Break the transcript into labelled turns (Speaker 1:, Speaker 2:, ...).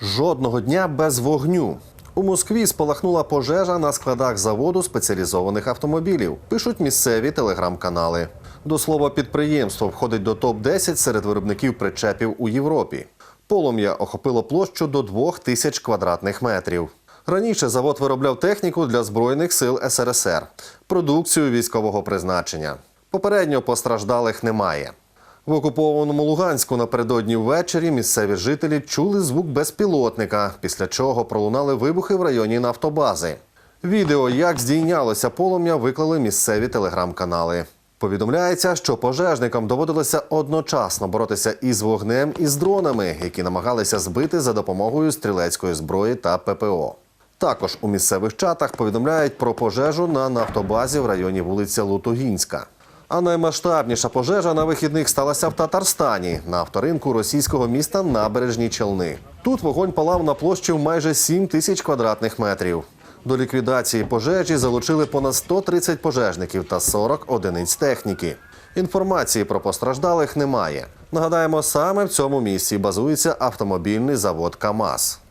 Speaker 1: Жодного дня без вогню. У Москві спалахнула пожежа на складах заводу спеціалізованих автомобілів. Пишуть місцеві телеграм-канали. До слова, підприємство входить до топ 10 серед виробників причепів у Європі. Полум'я охопило площу до 2 тисяч квадратних метрів. Раніше завод виробляв техніку для збройних сил СРСР, продукцію військового призначення. Попередньо постраждалих немає. В окупованому Луганську напередодні ввечері місцеві жителі чули звук безпілотника, після чого пролунали вибухи в районі нафтобази. Відео, як здійнялося полум'я, виклали місцеві телеграм-канали. Повідомляється, що пожежникам доводилося одночасно боротися із вогнем і з дронами, які намагалися збити за допомогою стрілецької зброї та ППО. Також у місцевих чатах повідомляють про пожежу на нафтобазі в районі вулиці Лутугінська. А наймасштабніша пожежа на вихідних сталася в Татарстані на авторинку російського міста Набережні Челни. Тут вогонь палав на площі майже 7 тисяч квадратних метрів. До ліквідації пожежі залучили понад 130 пожежників та 40 одиниць техніки. Інформації про постраждалих немає. Нагадаємо, саме в цьому місці базується автомобільний завод КАМАЗ.